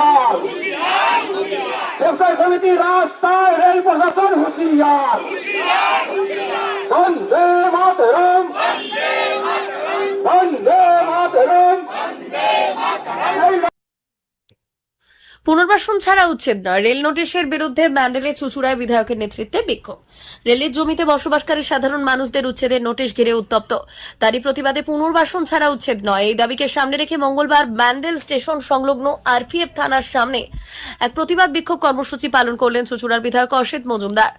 होशियार। व्यवसाय समिति रास्ता रेल प्रशासन होशियार। वंदे मातरम। পুনর্বাসন ছাড়া উচ্ছেদ নয় রেল নোটিশের বিরুদ্ধে ম্যান্ডেলে চুচুড়ায় বিধায়কের নেতৃত্বে বিক্ষোভ। রেলের জমিতে বসবাসকারী সাধারণ মানুষদের উচ্ছেদের নোটিশ ঘিরে উত্তপ্ত। তারই প্রতিবাদে পুনর্বাসন ছাড়া উচ্ছেদ নয়। এই দাবিকে সামনে রেখে মঙ্গলবার ম্যান্ডেল স্টেশন সংলগ্ন আরপিএফ থানার সামনে এক প্রতিবাদ বিক্ষোভ কর্মসূচি পালন করলেন চুচুড়ার বিধায়ক অসিত মজুমদার।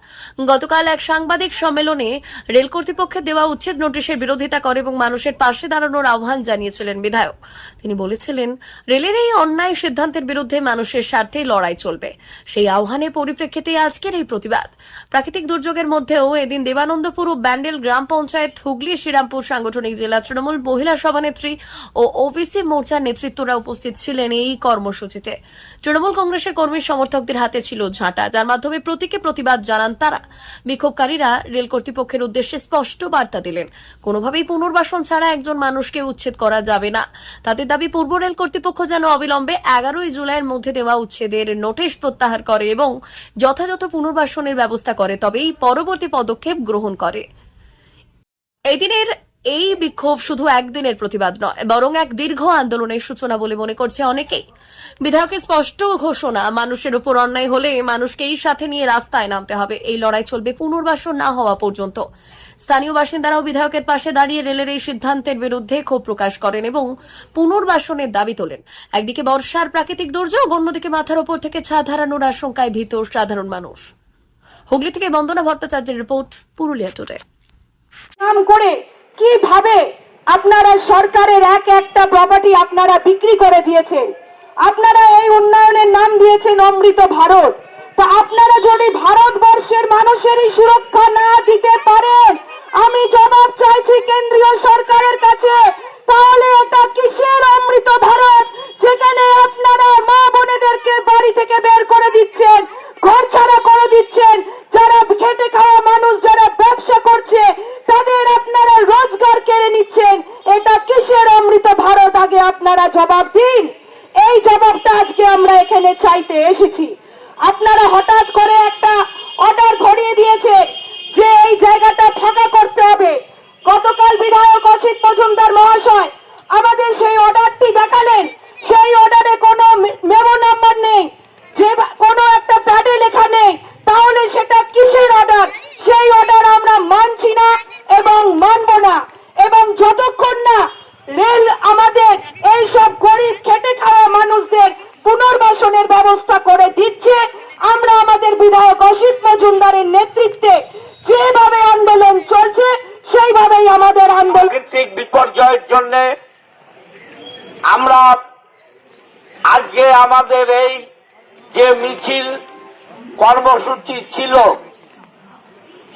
গতকাল এক সাংবাদিক সম্মেলনে রেল কর্তৃপক্ষের দেওয়া উচ্ছেদ নোটিশের বিরোধিতা করে এবং মানুষের পাশে দাঁড়ানোর আহ্বান জানিয়েছিলেন বিধায়ক। তিনি বলেছিলেন, রেলের এই অন্যায় সিদ্ধান্তের বিরুদ্ধে মানুষের স্বার্থে লড়াই চলবে। সেই আহ্বানের পরিপ্রেক্ষিতে আজকের এই প্রতিবাদ। প্রাকৃতিক দুর্যোগের মধ্যেও এদিন দেবানন্দপুর ও ব্যান্ডেল গ্রাম পঞ্চায়েত হুগলি, শ্রীরামপুর সাংগঠনিক জেলা তৃণমূল মহিলা সভানেত্রী ও ওবিসি মোর্চার নেতৃত্বরা উপস্থিত ছিলেন এই কর্মসূচিতে। তৃণমূল কংগ্রেসের কর্মী সমর্থকদের হাতে ছিল ঝাঁটা, যার মাধ্যমে প্রতীকে প্রতিবাদ জানান তারা। বিক্ষোভকারীরা রেল কর্তৃপক্ষের উদ্দেশ্যে স্পষ্ট বার্তা দিলেন, কোনোভাবেই পুনর্বাসন ছাড়া একজন মানুষকে উচ্ছেদ করা যাবে না। তাদের দাবি, পূর্ব রেল কর্তৃপক্ষ যেন অবিলম্বে এগারোই জুলাইয়ের মধ্যে দেওয়া উচ্ছেদের নোটিশ প্রত্যাহার করে এবং যথাযথ পুনর্বাসনের ব্যবস্থা করে তবেই পরবর্তী পদক্ষেপ গ্রহণ করে। এই দিনের এই বিক্ষোভ শুধু একদিনের প্রতিবাদ নয়, বরং এক দীর্ঘ আন্দোলনের সূচনা বলে মনে করছে অনেকেই। বিধায়কের স্পষ্ট ঘোষণা, মানুষের উপর অন্যায় হলে মানুষকেই সাথে নিয়ে রাস্তায় নামতে হবে। এই লড়াই চলবে পুনর্বাসন না হওয়া পর্যন্ত। স্থানীয় বাসিন্দারাও বিধায়কের পাশে দাঁড়িয়ে রেলের এই সিদ্ধান্তের বিরুদ্ধে ক্ষোভ প্রকাশ করেন এবং পুনর্বাসনের দাবি তোলেন। একদিকে বর্ষার প্রাকৃতিক দুর্যোগ, অন্যদিকে মাথার ওপর থেকে ছাদ হারানোর আশঙ্কায় ভীত সাধারণ মানুষ। হুগলি থেকে বন্দনা ভট্টাচার্যের রিপোর্ট পুরুলিয়া টুডে। করে কীভাবে আপনারা সরকারের এক একটা প্রপার্টি আপনারা বিক্রি করে দিয়েছেন আপনারা এই উন্নয়নের নাম দিয়েছেন অমৃত ভারত। তা আপনারা যদি ভারতবর্ষের মানুষেরই সুরক্ষা না দিতে পারেন আমি জবাব চাইছি কেন্দ্রীয় সরকারের কাছে তাহলে এটা কিসের অমৃত ভারত যেখানে আপনারা মা বোনেদেরকে বাড়ি থেকে বের করে দিচ্ছেন ঘর ছাড়া করে দিচ্ছেন যারা খেটে খাওয়া মানুষ যারা ব্যবসা করছে তাদের আপনারা রোজগার কেড়ে নিচ্ছেন এটা কিসের অমৃত ভারত আগে আপনারা জবাব দিন এই জবাবটা আজকে আমরা এখানে চাইতে এসেছি। আপনারা হঠাৎ করে একটা অর্ডার ধরিয়ে দিয়েছে যে এই জায়গাটা ফাঁকা করতে হবে। গতকাল বিধায়ক অসিত মজুমদার মহাশয় আমাদের সেই অর্ডারটি দেখালেন সেই অর্ডারে কোনো মেমো নাম্বার নেই যে বা- কোনো একটা প্যাডে লেখা নেই তাহলে সেটা কিসের অর্ডার সেই অর্ডার আমরা মানছি না এবং মানব না এবং যতক্ষণ না রেল আমাদের এই সব গরিব খেটে খাওয়া মানুষদের পুনর্বাসনের ব্যবস্থা করে দিচ্ছে আমরা আমাদের বিধায়ক অসিত মজুমদারের নেতৃত্বে যেভাবে আন্দোলন চলছে, সেইভাবেই আমাদের আন্দোলন। বিপর্যয়ের জন্য আমরা আজকে আমাদের এই যে মিছিল কর্মসূচি ছিল,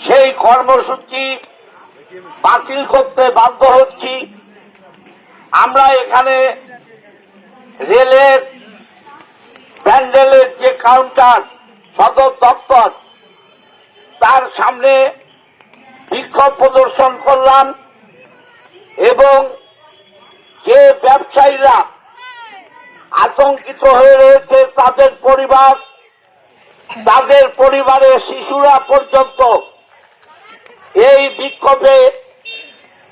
সেই কর্মসূচি বাতিল করতে বাধ্য হচ্ছি। আমরা এখানে রেলের, প্যান্ডেলের যে কাউন্টার সদর দপ্তর। তার সামনে বিক্ষোভ প্রদর্শন করলাম এবং যে ব্যবসায়ীরা আতঙ্কিত হয়ে রয়েছে তাদের পরিবার, তাদের পরিবারের শিশুরা পর্যন্ত এই বিক্ষোভে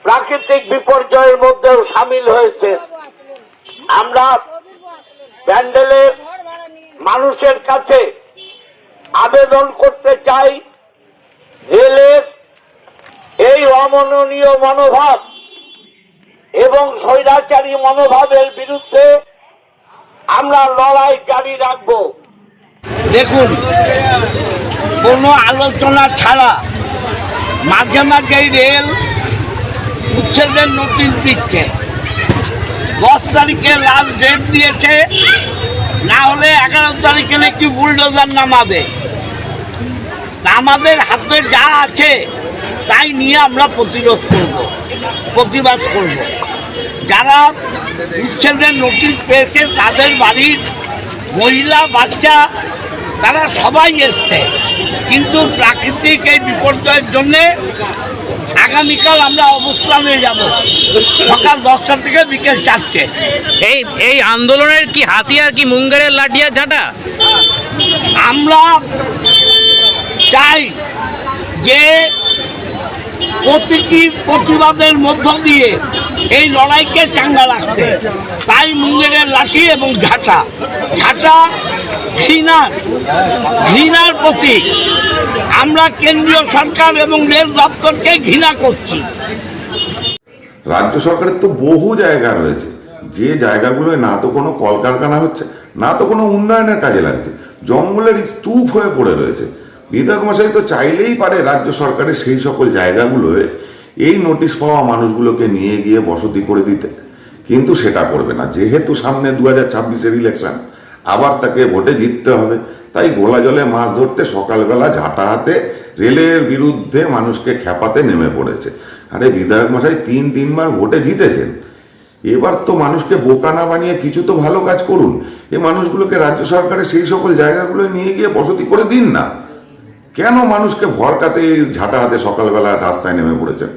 প্রাকৃতিক বিপর্যয়ের মধ্যেও সামিল হয়েছে। আমরা প্যান্ডেলের মানুষের কাছে আবেদন করতে চাই রেলের এই অমননীয় মনোভাব এবং স্বৈরাচারী মনোভাবের বিরুদ্ধে আমরা লড়াই জারি রাখব। দেখুন, কোনো আলোচনা ছাড়া মাঝে মাঝে রেল উচ্ছেদের নোটিশ দিচ্ছে। দশ তারিখে লাস্ট ডেট দিয়েছে, না হলে এগারো তারিখে নাকি বুলডোজার নামাবে। আমাদের হাতে যা আছে তাই নিয়ে আমরা প্রতিরোধ করব প্রতিবাদ করব। যারা উচ্ছেদের নোটিশ পেয়েছে তাদের বাড়ির মহিলা বাচ্চা তারা সবাই এসছে। কিন্তু প্রাকৃতিক এই বিপর্যয়ের জন্যে আগামীকাল আমরা অবস্থানে যাব। সকাল দশটা থেকে বিকেল চারটে। এই এই আন্দোলনের কি হাতিয়ার কি মুঙ্গেরের লাঠিয়া ঝাঁটা? আমরা চাই যে প্রতীকী প্রতিবাদের মধ্য দিয়ে এই লড়াইকে চাঙ্গা রাখতে। তাই মুঙ্গেরের লাঠি এবং ঝাঁটা। ঝাঁটা ঘৃণার ঘৃণার প্রতীক। আমরা কেন্দ্রীয় সরকার এবং রেল দপ্তরকে ঘৃণা করছি। রাজ্য সরকারের তো বহু জায়গা রয়েছে। যে জায়গাগুলোয় না তো কোনো কলকারখানা হচ্ছে, না তো কোনো উন্নয়নের কাজে লাগছে। জঙ্গলের স্তূপ হয়ে পড়ে রয়েছে। বিধায়ক মশাই তো চাইলেই পারে রাজ্য সরকারের সেই সকল জায়গাগুলোয় এই নোটিশ পাওয়া মানুষগুলোকে নিয়ে গিয়ে বসতি করে দিতে। কিন্তু সেটা করবে না। যেহেতু সামনে দু হাজার ছাব্বিশের ইলেকশন আবার তাকে ভোটে জিততে হবে। তাই গোলা জলে মাছ ধরতে সকালবেলা ঝাঁটা হাতে রেলের বিরুদ্ধে মানুষকে খেপাতে নেমে পড়েছে। আরে বিধায়ক মশাই, তিন তিনবার ভোটে জিতেছেন। এবার তো মানুষকে বোকা না বানিয়ে কিছু তো ভালো কাজ করুন। এই মানুষগুলোকে রাজ্য সরকারের সেই সকল জায়গাগুলো নিয়ে গিয়ে বসতি করে দিন না। কেন মানুষকে ভরকাতে ঝাঁটা হাতে সকালবেলা রাস্তায় নেমে পড়েছেন